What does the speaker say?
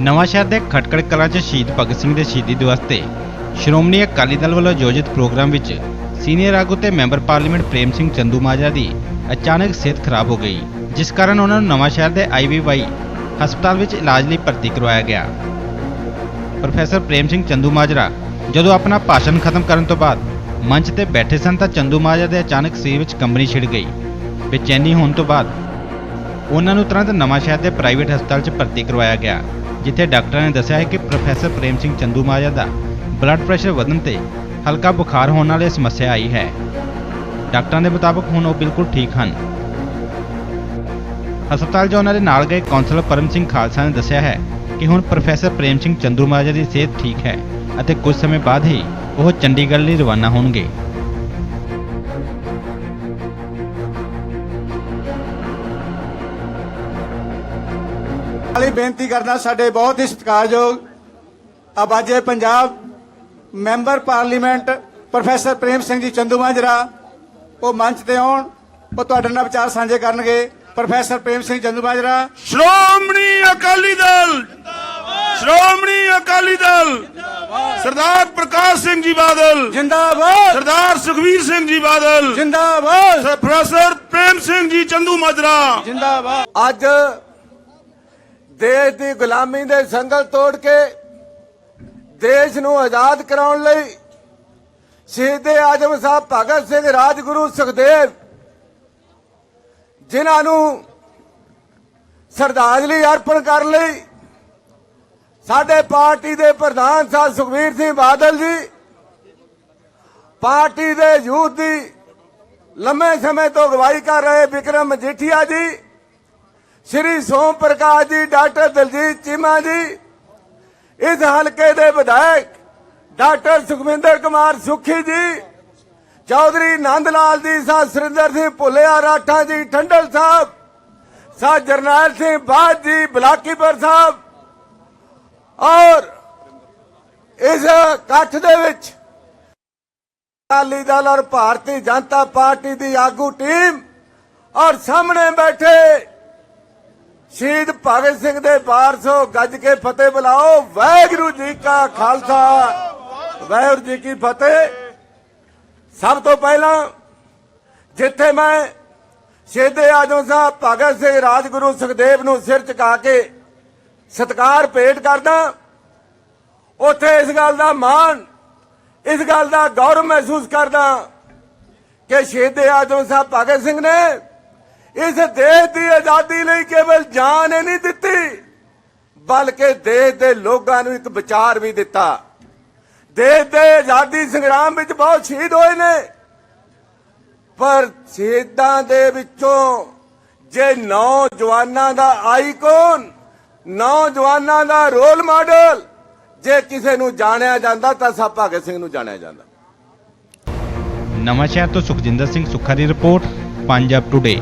ਨਵਾਂਸ਼ਹਿਰ ਦੇ ਖਟਕੜ ਕਲਾਂ 'ਚ ਸ਼ਹੀਦ ਭਗਤ ਸਿੰਘ ਦੇ ਸ਼ਹੀਦੀ ਦਿਵਸ ਤੇ ਸ਼੍ਰੋਮਣੀ ਅਕਾਲੀ ਦਲ ਵੱਲੋਂ ਆਯੋਜਿਤ ਪ੍ਰੋਗਰਾਮ ਵਿੱਚ ਸੀਨੀਅਰ ਆਗੂ ਤੇ ਮੈਂਬਰ ਪਾਰਲੀਮੈਂਟ ਪ੍ਰੇਮ ਸਿੰਘ ਚੰਦੂ ਮਾਜਰਾ ਦੀ ਅਚਾਨਕ ਸਿਹਤ ਖਰਾਬ ਹੋ ਗਈ, ਜਿਸ ਕਾਰਨ ਉਹਨਾਂ ਨੂੰ ਨਵਾਂ ਸ਼ਹਿਰ ਦੇ ਆਈਵੀਵਾਈ ਹਸਪਤਾਲ ਵਿੱਚ ਇਲਾਜ ਲਈ ਭਰਤੀ ਕਰਵਾਇਆ ਗਿਆ। ਪ੍ਰੋਫੈਸਰ ਪ੍ਰੇਮ ਸਿੰਘ ਚੰਦੂ ਮਾਜਰਾ ਜਦੋਂ ਆਪਣਾ ਭਾਸ਼ਣ ਖਤਮ ਕਰਨ ਤੋਂ ਬਾਅਦ ਮੰਚ ਤੇ ਬੈਠੇ ਸਨ ਤਾਂ ਚੰਦੂ ਮਾਜਰਾ ਦੇ ਅਚਾਨਕ ਸਰੀਰ ਵਿੱਚ ਕੰਬਣੀ ਛਿੜ ਗਈ, ਬੇਚੈਨੀ ਹੋਣ ਤੋਂ ਬਾਅਦ ਉਹਨਾਂ ਨੂੰ ਤੁਰੰਤ ਨਵਾਂ ਸ਼ਹਿਰ ਦੇ ਪ੍ਰਾਈਵੇਟ ਹਸਪਤਾਲ 'ਚ ਭਰਤੀ ਕਰਵਾਇਆ ਗਿਆ। ਜਿੱਥੇ ਡਾਕਟਰਾਂ ਨੇ ਦੱਸਿਆ ਹੈ ਕਿ ਪ੍ਰੋਫੈਸਰ ਪ੍ਰੇਮ ਸਿੰਘ ਚੰਦੂ ਦਾ ਬਲੱਡ ਪ੍ਰੈਸ਼ਰ ਵਧਣ ਤੇ ਹਲਕਾ ਬੁਖਾਰ ਹੋਣ ਨਾਲ ਇਹ ਸਮੱਸਿਆ ਆਈ ਹੈ। ਡਾਕਟਰਾਂ ਦੇ ਮੁਤਾਬਕ ਹੁਣ ਉਹ ਬਿਲਕੁਲ ਠੀਕ ਹਨ। ਹਸਪਤਾਲ 'ਚ ਉਹਨਾਂ ਦੇ ਨਾਲ ਗਏ ਕਾਉਂਸਲਰ ਪਰਮ ਸਿੰਘ ਖਾਲਸਾ ਨੇ ਦੱਸਿਆ ਹੈ ਕਿ ਹੁਣ ਪ੍ਰੋਫੈਸਰ ਪ੍ਰੇਮ ਸਿੰਘ ਚੰਦੂ ਦੀ ਸਿਹਤ ਠੀਕ ਹੈ ਅਤੇ ਕੁਝ ਸਮੇਂ ਬਾਅਦ ਹੀ ਉਹ ਚੰਡੀਗੜ੍ਹ ਲਈ ਰਵਾਨਾ ਹੋਣਗੇ। ਵਾਲੀ ਬੇਨਤੀ ਕਰਦਾ ਸਾਡੇ ਬਹੁਤ ਹੀ ਸਤਿਕਾਰਯੋਗ ਆਬਾਜੇ Punjab member parliament professor Prem Singh ji Chandu Majra ਉਹ ਮੰਚ ਤੇ ਆਉਣ ਉਹ ਤੁਹਾਡੇ ਨਾਲ ਵਿਚਾਰ ਸਾਂਝੇ ਕਰਨਗੇ। ਪ੍ਰੋਫੈਸਰ ਪ੍ਰੇਮ ਸਿੰਘ ਚੰਦੂ ਮਾਜਰਾ ਸ਼੍ਰੋਮਣੀ ਅਕਾਲੀ ਦਲ! ਸ਼੍ਰੋਮਣੀ ਅਕਾਲੀ ਦਲ! ਸਰਦਾਰ ਪ੍ਰਕਾਸ਼ ਸਿੰਘ ਜੀ ਬਾਦਲ! ਜਿੰਦਾਬਾਦ! ਸਰਦਾਰ ਸੁਖਵੀਰ ਸਿੰਘ ਜੀ ਬਾਦਲ! ਜਿੰਦਾਬਾਦ! ਸਰ ਪ੍ਰੋਫੈਸਰ ਪ੍ਰੇਮ ਸਿੰਘ ਜੀ ਚੰਦੂ ਮਾਜਰਾ ਜਿੰਦਾਬਾਦ! ਅੱਜ ਦੇਸ਼ ਦੀ ਗੁਲਾਮੀ ਦੇ ਸੰਗਲ ਤੋੜ ਕੇ ਦੇਸ਼ ਨੂੰ ਆਜ਼ਾਦ ਕਰਾਉਣ ਲਈ ਸ਼ਹੀਦੇ ਆਜਮ ਸਾਹਿਬ ਭਗਤ ਸਿੰਘ ਰਾਜਗੁਰੂ ਸੁਖਦੇਵ ਜਿਨ੍ਹਾਂ ਨੂੰ ਸ਼ਰਧਾਂਜਲੀ ਅਰਪਣ ਕਰਨ ਲਈ ਸਾਡੇ ਪਾਰਟੀ ਦੇ ਪ੍ਰਧਾਨ ਸਾਹਿਬ ਸੁਖਵੀਰ ਸਿੰਘ ਬਾਦਲ ਜੀ, ਪਾਰਟੀ ਦੇ ਯੂਥ ਦੀ ਲੰਮੇ ਸਮੇਂ ਤੋਂ ਅਗਵਾਈ ਕਰ ਰਹੇ ਵਿਕਰਮ ਮਜੀਠੀਆ ਜੀ ਸ਼੍ਰੀ ਸੋਮ ਪ੍ਰਕਾਸ਼ ਜੀ, ਡਾਕਟਰ ਦਲਜੀਤ ਚੀਮਾ ਜੀ, ਇਸ ਹਲਕੇ ਦੇ ਵਿਧਾਇਕ ਡਾਕਟਰ ਸੁਖਵਿੰਦਰ ਕੁਮਾਰ ਸੁਖੀ ਜੀ, ਚੌਧਰੀ ਨੰਦ ਲਾਲ ਜੀ ਸਾਹਿਬ ਸੁਰਿੰਦਰ ਸਿੰਘ ਭੁੱਲਿਆ ਰਾਠਾ ਜੀ, ਠੰਡਲ ਸਾਹਿਬ ਸਾਹ ਜਰਨੈਲ ਸਿੰਘ ਬਾਦ ਜੀ, ਬਲਾਕੀਪੁਰ ਸਾਹਿਬ, ਔਰ ਇਸ ਇਕੱਠ ਦੇ ਵਿੱਚ ਅਕਾਲੀ ਦਲ ਔਰ ਭਾਰਤੀ ਜਨਤਾ ਪਾਰਟੀ ਦੀ ਆਗੂ ਟੀਮ ਔਰ ਸਾਹਮਣੇ ਬੈਠੇ ਸ਼ਹੀਦ ਭਗਤ ਸਿੰਘ ਦੇ ਵਾਰਸੋ ਗੱਜ ਕੇ ਫਤਿਹ ਬੁਲਾਓ। ਵਾਹਿਗੁਰੂ ਜੀ ਕਾ ਖਾਲਸਾ। ਵਾਹਿਗੁਰੂ ਜੀ ਕੀ ਫਤਿਹ। ਸਭ ਤੋਂ ਪਹਿਲਾਂ ਜਿੱਥੇ ਮੈਂ ਸ਼ਹੀਦੇ ਆਜਮ ਸਾਹਿਬ ਭਗਤ ਸਿੰਘ ਰਾਜਗੁਰੂ ਸੁਖਦੇਵ ਨੂੰ ਸਿਰ ਝੁਕਾ ਕੇ ਸਤਿਕਾਰ ਭੇਟ ਕਰਦਾ, ਉੱਥੇ ਇਸ ਗੱਲ ਦਾ ਮਾਣ, ਇਸ ਗੱਲ ਦਾ ਗੌਰਵ ਮਹਿਸੂਸ ਕਰਦਾ ਕਿ ਸ਼ਹੀਦੇ ਆਜਮ ਸਾਹਿਬ ਭਗਤ ਸਿੰਘ ਨੇ ਇਸ ਦੇਸ਼ ਦੀ ਆਜ਼ਾਦੀ ਲਈ ਕੇਵਲ ਜਾਨ ਹੀ ਨਹੀਂ ਦਿੱਤੀ, ਬਲਕਿ ਦੇਸ਼ ਦੇ ਲੋਕਾਂ ਨੂੰ ਇੱਕ ਵਿਚਾਰ ਵੀ ਦਿੱਤਾ। ਦੇਸ਼ ਦੇ ਆਜ਼ਾਦੀ ਸੰਗਰਾਮ ਵਿੱਚ ਬਹੁਤ ਸ਼ਹੀਦ ਹੋਏ ਨੇ, ਪਰ ਸ਼ਹੀਦਾਂ ਦੇ ਵਿੱਚੋਂ ਜੇ ਨੌਜਵਾਨਾਂ ਦਾ ਆਈਕਨ, ਨੌਜਵਾਨਾਂ ਦਾ ਰੋਲ ਮਾਡਲ ਜੇ ਕਿਸੇ ਨੂੰ ਜਾਣਿਆ ਜਾਂਦਾ, ਤਾਂ ਸਭ ਭਗਤ ਸਿੰਘ ਨੂੰ ਜਾਣਿਆ ਜਾਂਦਾ। ਨਵਾਂ ਸ਼ਹਿਰ ਤੋਂ ਸੁਖਜਿੰਦਰ ਸਿੰਘ ਸੁੱਖਾ ਦੀ ਰਿਪੋਰਟ, ਪੰਜਾਬ ਟੁਡੇ